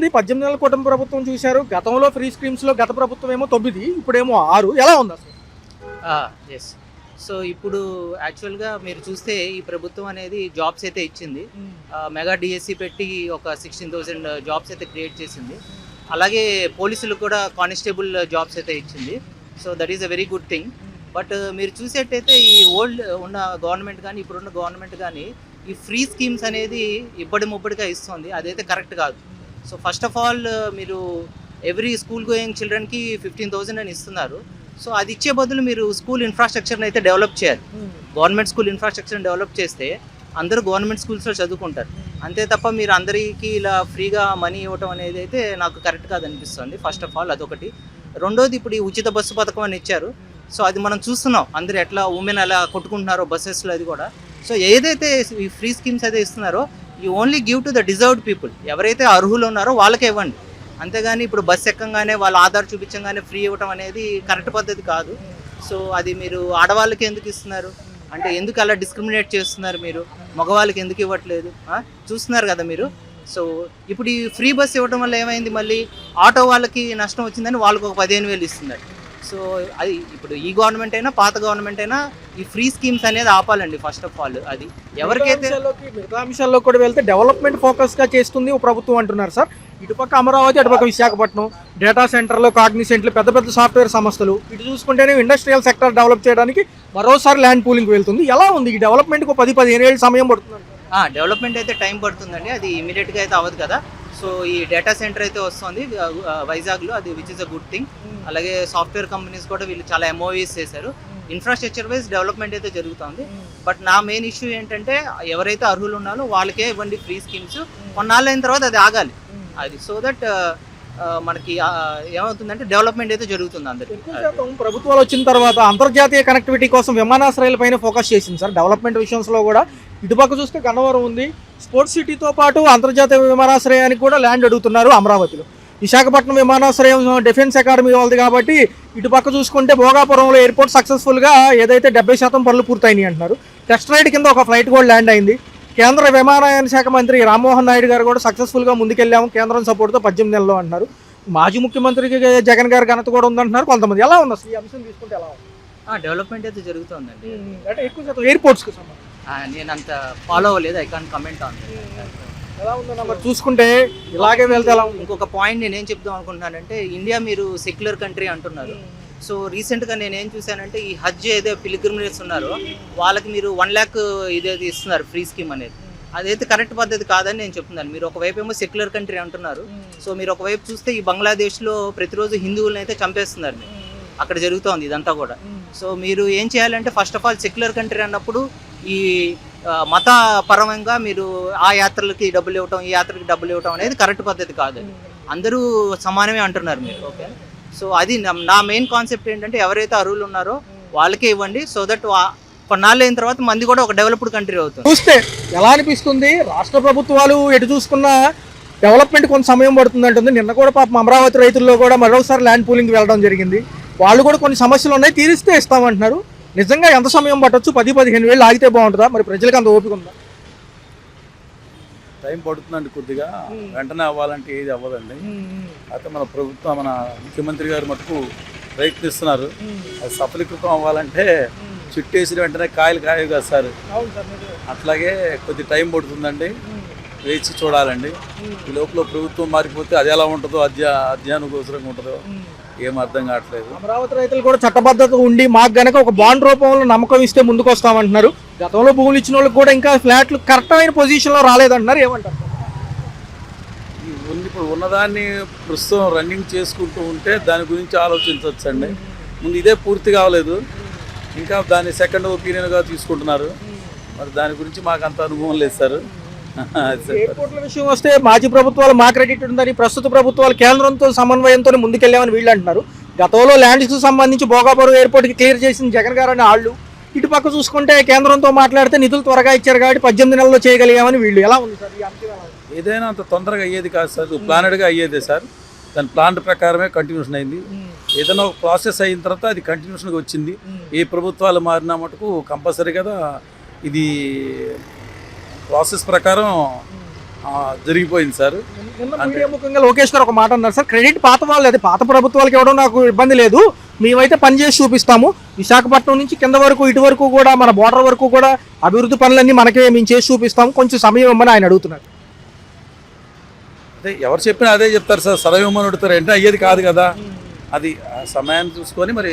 ఉంది పద్దెనిమిది నెలల కుటుంబ ప్రభుత్వం చూశారు. గతంలో ఫ్రీ స్కీమ్స్లో గత ప్రభుత్వం ఏమో తొమ్మిది ఇప్పుడేమో ఆరు. ఎలా ఉంది అసలు? ఎస్ సో ఇప్పుడు యాక్చువల్గా మీరు చూస్తే ఈ ప్రభుత్వం అనేది జాబ్స్ అయితే ఇచ్చింది. ఆ, మెగా డిఎస్సి పెట్టి ఒక సిక్స్టీన్ థౌసండ్ జాబ్స్ అయితే క్రియేట్ చేసింది. అలాగే పోలీసులకు కూడా కానిస్టేబుల్ జాబ్స్ అయితే ఇచ్చింది. So that is a very good thing but మీరు చూసేట్టయితే ఈ ఓల్డ్ ఉన్న గవర్నమెంట్ కానీ ఇప్పుడున్న గవర్నమెంట్ కానీ ఈ ఫ్రీ స్కీమ్స్ అనేది ఇబ్బడి ముబ్బడిగా ఇస్తుంది. అదైతే కరెక్ట్ కాదు. సో ఫస్ట్ ఆఫ్ ఆల్ మీరు ఎవ్రీ స్కూల్ గోయింగ్ చిల్డ్రన్కి ఫిఫ్టీన్ థౌసండ్ అని ఇస్తున్నారు. సో అది ఇచ్చే బదులు మీరు స్కూల్ ఇన్ఫ్రాస్ట్రక్చర్ని అయితే డెవలప్ చేయాలి. గవర్నమెంట్ స్కూల్ ఇన్ఫ్రాస్ట్రక్చర్ని డెవలప్ చేస్తే అందరూ గవర్నమెంట్ స్కూల్స్లో చదువుకుంటారు. అంతే తప్ప మీరు అందరికీ ఇలా ఫ్రీగా మనీ ఇవ్వటం అనేది అయితే నాకు కరెక్ట్ కాదు అనిపిస్తుంది ఫస్ట్ ఆఫ్ ఆల్ అదొకటి. రెండోది ఇప్పుడు ఈ ఉచిత బస్సు పథకం అని ఇచ్చారు. సో అది మనం చూస్తున్నాం. అందరు ఎట్లా ఉమెన్ అలా కొట్టుకుంటున్నారో బస్సెస్లో అది కూడా. సో ఏదైతే ఈ ఫ్రీ స్కీమ్స్ అయితే ఇస్తున్నారో ఈ only give to the deserved people ఎవరైతే అర్హులు ఉన్నారో వాళ్ళకే ఇవ్వండి. అంతేగాని ఇప్పుడు బస్ ఎక్కంగానే వాళ్ళ ఆధార్ చూపించగానే ఫ్రీ ఇవ్వటం అనేది కరెక్ట్ పద్ధతి కాదు. సో అది మీరు ఆడవాళ్ళకి ఎందుకు ఇస్తున్నారు? అంటే ఎందుకు అలా డిస్క్రిమినేట్ చేస్తున్నారు మీరు? మగవాళ్ళకి ఎందుకు ఇవ్వట్లేదు? చూస్తున్నారు కదా మీరు? సో ఇప్పుడు ఈ ఫ్రీ బస్ ఇవ్వడం వల్ల ఏమైంది మళ్ళీ? ఆటో వాళ్ళకి నష్టం వచ్చిందని వాళ్ళకి ఒక పదిహేను వేలు ఇస్తున్నారు. సో అది ఇప్పుడు ఈ గవర్నమెంట్ అయినా పాత గవర్నమెంట్ అయినా ఈ ఫ్రీ స్కీమ్స్ అనేది ఆపాలండి ఫస్ట్ ఆఫ్ ఆల్ అది ఎవరికైతే మిగతా అంశాల్లో కూడా వెళ్తే డెవలప్మెంట్ ఫోకస్గా చేస్తుంది ప్రభుత్వం అంటున్నారు సార్. ఇటుపక్క అమరావతి అటుపక్క విశాఖపట్నం డేటా సెంటర్లు కాగ్నిసెంట్లు పెద్ద పెద్ద సాఫ్ట్వేర్ సంస్థలు. ఇటు చూసుకుంటేనే ఇండస్ట్రియల్ సెక్టర్ డెవలప్ చేయడానికి మరోసారి ల్యాండ్ పూలింగ్ వెళ్తుంది. ఎలా ఉంది? ఈ డెవలప్మెంట్కి పది పదిహేను ఏళ్ళు సమయం పడుతుంది. డెవలప్మెంట్ అయితే టైం పడుతుందండి. అది ఇమీడియట్గా అయితే అవ్వదు కదా. సో ఈ డేటా సెంటర్ అయితే వస్తుంది వైజాగ్లో. అది which is a good thing అలాగే సాఫ్ట్వేర్ కంపెనీస్ కూడా వీళ్ళు చాలా ఎంఓవీస్ చేశారు. ఇన్ఫ్రాస్ట్రక్చర్ వైజ్ డెవలప్మెంట్ అయితే జరుగుతుంది. బట్ నా మెయిన్ ఇష్యూ ఏంటంటే ఎవరైతే అర్హులు ఉన్నారో వాళ్ళకే ఇవ్వండి ఫ్రీ స్కీమ్స్ కొన్నాళ్ళు అయిన తర్వాత అది ఆగాలి. అది సో దట్ మనకి ఏమవుతుందంటే డెవలప్మెంట్ అయితే జరుగుతుంది అందరికి. ప్రభుత్వాలు వచ్చిన తర్వాత అంతర్జాతీయ కనెక్టివిటీ కోసం విమానాశ్రయాలపైన ఫోకస్ చేసింది సార్. డెవలప్మెంట్ విషయంలో కూడా ఇటుపక్క చూస్తే గన్నవరం ఉంది. స్పోర్ట్స్ సిటీతో పాటు అంతర్జాతీయ విమానాశ్రయానికి కూడా ల్యాండ్ అడుగుతున్నారు అమరావతిలో. విశాఖపట్నం విమానాశ్రయం డిఫెన్స్ అకాడమీ వాళ్ళది కాబట్టి ఇటుపక్క చూసుకుంటే భోగాపురంలో ఎయిర్పోర్ట్ సక్సెస్ఫుల్గా ఏదైతే డెబ్బై శాతం పనులు పూర్తయినాయి అంటున్నారు. టెస్ట్ రైడ్ కింద ఒక ఫ్లైట్ కూడా ల్యాండ్ అయింది. కేంద్ర విమానయాన శాఖ మంత్రి రామ్మోహన్ నాయుడు గారు కూడా సక్సెస్ఫుల్గా ముందుకెళ్ళాము కేంద్రం సపోర్ట్తో పద్దెనిమిది నెలలు అంటున్నారు. మాజీ ముఖ్యమంత్రికి జగన్ గారి ఘనత కూడా ఉందంటున్నారు. కొంతమంది ఎలా ఉంది అసలు ఈ అంశం తీసుకుంటే ఎలా ఉంది? డెవలప్మెంట్ అయితే జరుగుతుందండి. అంటే ఎక్కువ శాతం ఎయిర్పోర్ట్స్కి సంబంధించి. నేను అంత ఫాలో అవ్వలేదు. ఐ కాన్ కమెంట్ ఆన్ ఎలా ఉందన్న మరి చూసుకుంటే ఇలాగే వెళ్తే ఎలా ఉంది? ఇంకొక పాయింట్ నేనేం చెప్దాం అనుకుంటున్నానంటే ఇండియా మీరు సెక్యులర్ కంట్రీ అంటున్నారు. సో రీసెంట్గా నేను ఏం చూశానంటే ఈ హజ్ ఏదో పిలిగ్రిమినేట్స్ ఉన్నారో. వాళ్ళకి మీరు వన్ ల్యాక్ ఇదేది ఇస్తున్నారు ఫ్రీ స్కీమ్ అనేది. అదైతే కరెక్ట్ పద్ధతి కాదని నేను చెప్తున్నాను. మీరు ఒకవైపు ఏమో సెక్యులర్ కంట్రీ అంటున్నారు. సో మీరు ఒకవైపు చూస్తే ఈ బంగ్లాదేశ్లో ప్రతిరోజు హిందువులను అయితే చంపేస్తున్నారు. మీరు అక్కడ జరుగుతోంది ఇదంతా కూడా. సో మీరు ఏం చేయాలంటే first of all secular country అన్నప్పుడు ఈ ఆ, మత మీరు ఆ యాత్రలకి డబ్బులు ఇవ్వటం ఈ యాత్రకి డబ్బులు ఇవ్వటం అనేది కరెక్ట్ పద్ధతి కాదు అందరూ సమానమే అంటున్నారు మీరు. ఓకే? సో అది నా- మెయిన్ కాన్సెప్ట్ ఏంటంటే ఎవరైతే అర్హులు ఉన్నారో వాళ్ళకే ఇవ్వండి. సో దట్ కొన్నాళ్ళు అయిన తర్వాత మంది కూడా ఒక డెవలప్డ్ కంట్రీ అవుతుంది. చూస్తే ఎలా అనిపిస్తుంది? రాష్ట్ర ప్రభుత్వాలు ఎటు చూసుకున్నా డెవలప్మెంట్ కొంత సమయం పడుతుంది అంటుంది. నిన్న కూడా పాపం అమరావతి రైతుల్లో కూడా మరోసారి ల్యాండ్ పూలింగ్ వెళ్ళడం జరిగింది. వాళ్ళు కూడా కొన్ని సమస్యలు ఉన్నాయి తీరిస్తే ఇస్తామంటున్నారు. నిజంగా ఎంత సమయం పట్టొచ్చు? పది పదిహేను వేలు ఆగితే బాగుంటుందా? మరి ప్రజలకు అంత ఓపిక ఉందా? టైం పడుతుందండి కొద్దిగా. వెంటనే అవ్వాలంటే ఏది అవ్వదండి. అయితే మన ప్రభుత్వం మన ముఖ్యమంత్రి గారు మటుకు ప్రయత్నిస్తున్నారు. అది సఫలీకృతం అవ్వాలంటే చుట్టేసిన వెంటనే కాయలు కాయవు కదా సార్. అట్లాగే కొద్ది టైం పడుతుందండి. వేచి చూడాలండి. ఈ లోపల ప్రభుత్వం మారిపోతే అది ఎలా ఉంటుందో అధ్యా అధ్యానుగోచరంగా ఉంటుందో. ఏం అర్థం కావట్లేదు. అమరావతి రైతులు కూడా చట్టబద్ధత ఉండి మాకు గనక ఒక బాండ్ రూపంలో నమ్మకం ఇస్తే ముందుకు వస్తామంటున్నారు గతంలో భూములు ఇచ్చిన వాళ్ళకి కూడా ఇంకా ఫ్లాట్లు కరెక్టమైన పొజిషన్లో రాలేదంటున్నారు. ఏమంటారు? ఇప్పుడు ఉన్నదాన్ని ప్రస్తుతం రన్నింగ్ చేసుకుంటూ ఉంటే దాని గురించి ఆలోచించవచ్చండి. ముందు ఇదే పూర్తి కావలేదు. ఇంకా దాన్ని సెకండ్ ఒపీనియన్గా తీసుకుంటున్నారు. మరి దాని గురించి మాకు అంత అనుభవం లేదు సార్. ఎయిర్పోర్ట్ల విషయం వస్తే మాజీ ప్రభుత్వాలు మా క్రెడిట్ ఉందని ప్రస్తుత ప్రభుత్వాలు కేంద్రంతో సమన్వయంతో ముందుకెళ్ళామని వీళ్ళు అంటున్నారు. గతంలో ల్యాండ్స్కి సంబంధించి భోగాపురం ఎయిర్పోర్ట్కి క్లియర్ చేసిన జగన్ గారు అనే వాళ్ళు ఇటుపక్క చూసుకుంటే కేంద్రంతో మాట్లాడితే నిధులు త్వరగా ఇచ్చారు కాబట్టి పద్దెనిమిది నెలల్లో చేయగలిగామని వీళ్ళు. ఎలా ఉంది సార్? ఏదైనా అంత తొందరగా అయ్యేది కాదు సార్. ప్లానెడ్గా అయ్యేదే సార్. దాని ప్లాన్ ప్రకారమే కంటిన్యూషన్ అయింది. ఏదైనా ఒక ప్రాసెస్ అయిన తర్వాత అది కంటిన్యూషన్గా వచ్చింది. ఏ ప్రభుత్వాలు మారినా మటుకు కంపల్సరీ కదా. ఇది ప్రాసెస్ ప్రకారం జరిగిపోయింది సార్. ముఖంగా లోకేష్ గారు ఒక మాట అన్నారు సార్ క్రెడిట్ పాత వాళ్ళు అది పాత ప్రభుత్వాలకు ఇవ్వడం నాకు ఇబ్బంది లేదు. మేమైతే పని చేసి చూపిస్తాము. విశాఖపట్నం నుంచి కింద వరకు ఇటు వరకు కూడా మన బోర్డర్ వరకు కూడా అభివృద్ధి పనులన్నీ మనకే మేము చేసి చూపిస్తాము. కొంచెం సమయం ఇవ్వమని ఆయన అడుగుతున్నారు. అదే ఎవరు చెప్పినా అదే చెప్తారు సార్. సదవిమని అడుగుతారు. అంటే అయ్యేది కాదు కదా. అది సమయాన్ని చూసుకొని మరి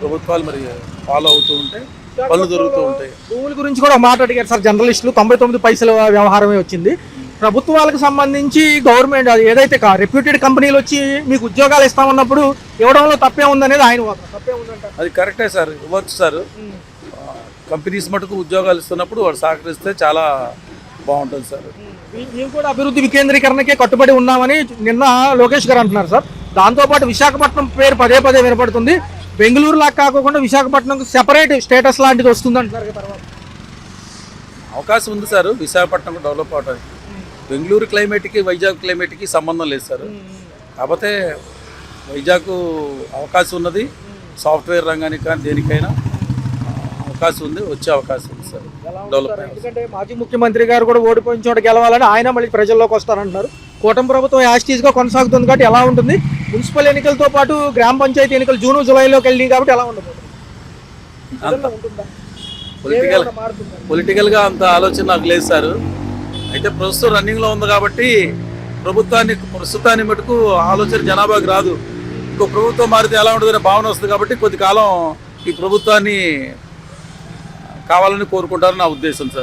ప్రభుత్వాలు మరి ఫాలో అవుతూ ఉంటాయి పనులు జరుగుతూ ఉంటాయి. భూముల గురించి కూడా మాట అడిగారు సార్ జర్నలిస్టులు తొంభై తొమ్మిది పైసల వ్యవహారమే వచ్చింది. ప్రభుత్వాలకు సంబంధించి గవర్నమెంట్ ఏదైతే రెప్యూటెడ్ కంపెనీలు వచ్చి మీకు ఉద్యోగాలు ఇస్తామన్నప్పుడు ఇవ్వడంలో తప్పే ఉందనేది ఆయన తప్పే అది కరెక్టే సార్ ఇవ్వచ్చు సార్. కంపెనీస్ మటుకు ఉద్యోగాలు ఇస్తున్నప్పుడు వాడు సహకరిస్తే చాలా బాగుంటుంది సార్. మేము కూడా అభివృద్ధి వికేంద్రీకరణకే కట్టుబడి ఉన్నామని నిన్న లోకేష్ గారు అంటున్నారు సార్. దాంతోపాటు విశాఖపట్నం పేరు పదే పదే వినపడుతుంది. బెంగళూరు లాగా కాకుండా విశాఖపట్నం సెపరేట్ స్టేటస్ లాంటిది వస్తుంది అంటున్నారు తర్వాత. అవకాశం ఉంది సార్. విశాఖపట్నం డెవలప్ అవడానికి. బెంగళూరు క్లైమేట్కి వైజాగ్ క్లైమేట్కి సంబంధం లేదు సార్. కాకపోతే వైజాగ్ అవకాశం ఉన్నది. సాఫ్ట్వేర్ రంగానికి కానీ దేనికైనా అవకాశం ఉంది వచ్చే అవకాశం ఉంది సార్. డెవలప్. ఎందుకంటే మాజీ ముఖ్యమంత్రి గారు కూడా ఓడిపోయిన చోట గెలవాలని ఆయన మళ్ళీ ప్రజల్లోకి వస్తారంటున్నారు. కూటమి ప్రభుత్వం యాస్టీస్గా కొనసాగుతుంది కాబట్టి ఎలా ఉంటుంది? మున్సిపల్ ఎన్నికలతో పాటు గ్రామ పంచాయతీ ఎన్నికలు జూన్ జూలైలోకి వెళ్ళినాయి కాబట్టి ఎలా ఉండబోతుంది? పొలిటికల్? పొలిటికల్గా అంత ఆలోచన నాకు లేదు సార్ అయితే ప్రస్తుతం రన్నింగ్లో ఉంది కాబట్టి ప్రభుత్వాన్ని ప్రస్తుతాన్ని మటుకు ఆలోచన జనాభాకి రాదు ఇంకో ప్రభుత్వం మారితే ఎలా ఉంటుందనే భావన వస్తుంది కాబట్టి కొద్ది కాలం ఈ ప్రభుత్వాన్ని కావాలని కోరుకుంటారని నా ఉద్దేశం సార్